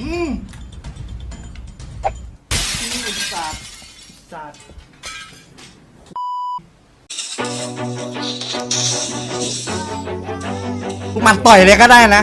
อืมสัตว์สัตว์มันต่อยเลยก็ได้นะ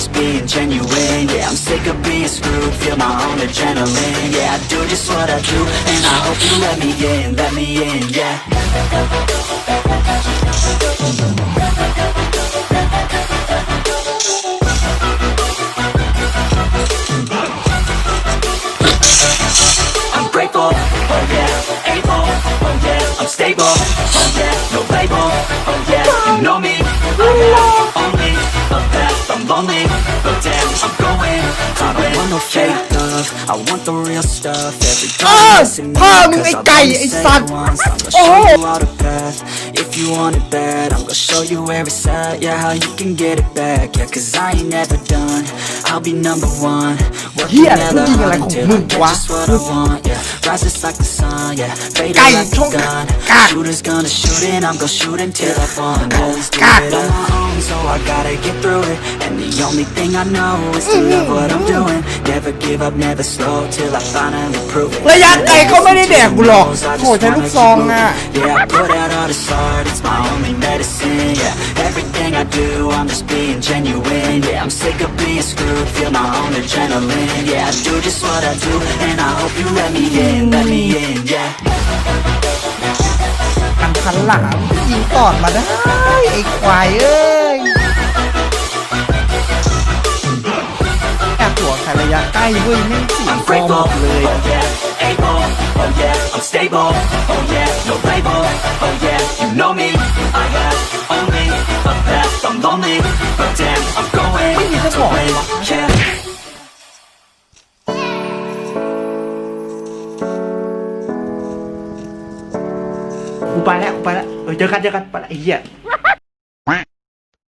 just being genuine. Yeah, I'm sick of being screwed, feel my own adrenaline. Yeah, I do just what I do, and I hope you let me in, let me in, yeah. I'm grateful, oh yeah, able, oh yeah, I'm stable, oh yeah, no label, oh yeah, you know me, I have only a path, I'm lonely, no fake love I want the real stuff. Every time ah, you listen me Cause I've only said it once I'm gonna oh. show path. If you want it bad I'm gonna show you every side. Yeah, how you can get it back. Yeah, cause I ain't never done. I'll be number one. เหี้ย hella มึงยิงอะไร hard ของ until มึ I ง get วะ just what I want, yeah, rises like the sun, yeah, fading ไก่ like ช่อง a gun, กาก shooters gonna shoot and I'm gonna shoot until I fall, always do กาก it on my own, so I gotta get through it, and the only thing I know is to love what I'm doing, never give up, never slow, till I finally prove it. ระยะไกลเขาไม่ได้แดกกูหรอก I just โหใช้ลูกซองอ่ะ yeah, I put out all this art, it's my only medicine, yeah Everything I do, I'm just being genuine, yeah I'm sick of being screwed, feel my own adrenaline, yeah I do just what I do, and I hope you let me in, let me in, yeah มันพันหลังยิงตอดมาได้ไอ้ควายเอ้ยแอบหัวใครระยะใกล้เว้ยแม่งสี I'm ฟอร์ม grateful, เลย oh yeah, able, oh yeah I'm stable, oh yeah, no label, oh yeah You know me, กูไปแล้วกูไปแล้วเออเจอกันเจอกันไปละไอ้เหี้ย